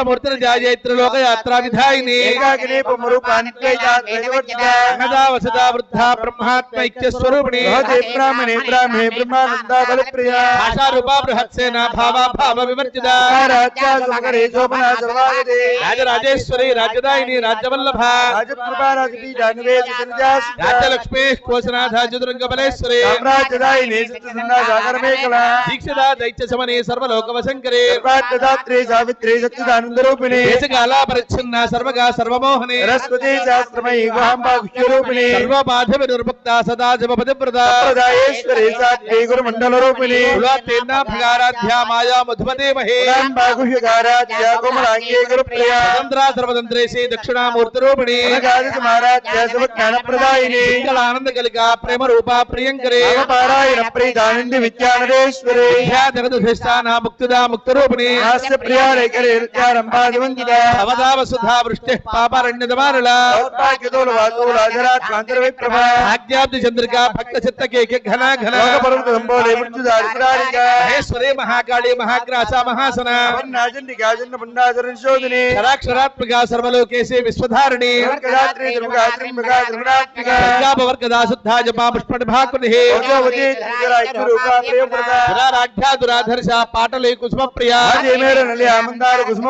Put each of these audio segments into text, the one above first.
మూర్తిని జాయత్రి లోకయాత్రా విధాయిని ఏకాకిని పుమరూపానిత్యైజాత్రైవర్జిత అన్నదా వసదా వృద్ధ బ్రహ్మాత్మ ఐక్య స్వరూపిణి బ్రాహ్మణే బ్రాహ్మణే బ్రహ్మానంద బలప్రియ భాషా రూపా బృహత్సేన భావా భావ వివర్జిత రాజరాజేశ్వరి రాజకృపా రాజపీఠ నివేశిత రాజ్యలక్ష్మీ కోశనాథ చతురంగ బలేశ్వరి సాగరమేకల దీక్షిత దైత్య సమనే సర్వలోక వశంకరే సావిత్రి సత్యదానంద రూపిణి దేశకాల సర్వగా సర్వమోహనే సరస్వతి శాస్త్రమయీ గుహాంబా సర్వబాధ వినిర్ముక్త సదా రూపిణి భగారాధ్య మాయా మధుమతే మహే స్వతంత్ర దక్షిణామూర్తి రూపిణి సమారాధ్య ప్రదాయిని ఆనంద కలిక ప్రేమ రూప ప్రియంకరే పారాయణ ప్రీతానంది విద్యానరేశ్వరి విద్యాధరదుధిష్టాన ముక్తిదా ముక్త రూపిణి హాస్య ప్రియారేకరే రుచారంభాదివందిత అవదా వసుధా వృష్టి విప్రభ ఆజ్ఞాబ్ది చంద్రిక భక్త చిత్తకేక ఘన ఘన మృత్యుదారిద్రారిక మహేశ్వరి మహాకాళి మహాగ్రాస మహాసన క్షరాక్షరాత్మిక సర్వలోకేశే విశ్వధారిణి కర్కదాత్రి దుర్గాత్రి మృగా ధృణాత్మిక గంగాపవర్గదా శుద్ధా జపా పుష్పణిభాకుని భగవతి త్రిజరాజ్య రూపా ప్రియప్రద విరారాధ్యా దురాధర్ష పాటలే కుసుమ ప్రియ కుసుమ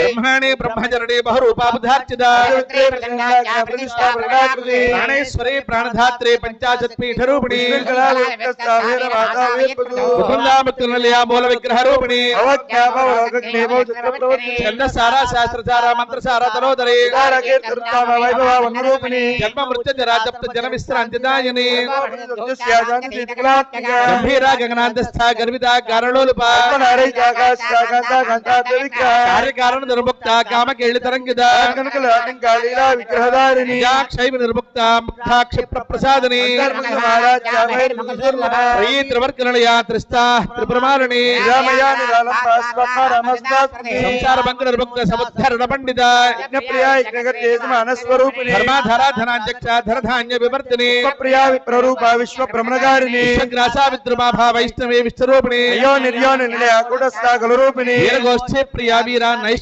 ब्रह्मणे ब्रह्मचरणे बहुरूपाबुधार्चिता प्राणेश्वरे प्राणधात्रे पञ्चाशत्पीठरूपिणी। मुकुन्दामुक्तिनलया मूलविग्रहरूपिणी छन्दसारा शास्त्रसारा मन्त्रसारा तनोदरे जन्म मृत्युजरा जप्त जनमिश्रान्तिदायिनी गम्भीरा गर्विता కార్యకారణ నిర్ముక్త కామకేళి తరంగిత విగ్రహధారిణి క్షైవ నిర్ముక్త ముక్తా క్షిప్ర ప్రసాదని త్రివర్గణయా త్రిస్తా త్రిపురమాలిని సంసార బంధ నిర్ముక్త సముద్ధరణ పండిత స్వరూపిణి ధర్మాధరా ధనాధ్యక్ష ధరధాన్య వివర్తిని ప్రియా విప్రరూప విశ్వ భ్రమణగారిణి విశ్వగ్రాసా విద్రుమాభా వైష్ణవే విశ్వరూపిణి అయ్యో నిర్యో నిలయ కూటస్థా వీరగోష్ఠే ప్రియా వీర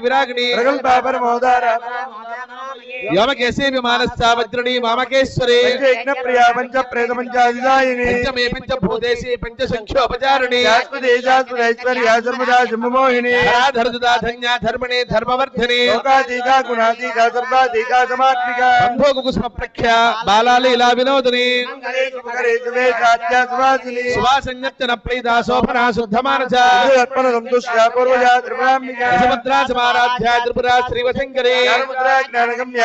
విరాగిణి ప్రగల్భ పరమోదార వ్యోమకేశే విమానస్థ వజ్రణి వామకేశ్వరే యజ్ఞ ప్రియా పంచ ప్రేత పంచాదిదాయిని పంచమే పంచభూతేశే పంచసంఖ్యోపచారిణి. శాశ్వతేజాశ్వరైశ్వర్య ధర్మదా శంభమోహిని ధరాధరదుదా ధన్యా ధర్మణే ధర్మవర్ధనే. లోకాతీకా గుణాతీకా సర్వాతీకా సమాత్మిక. సంభోగ కుసుమ ప్రఖ్య బాలాలీలా వినోదిని సువాసంయత్తన ప్రీతా శోభనా శుద్ధమానస. అర్పణ సంతుష్ట పూర్వజా త్రిపురాంబిక. సుభద్రా సమారాధ్య త్రిపురా శ్రీవశంకరే. జ్ఞానగమ్య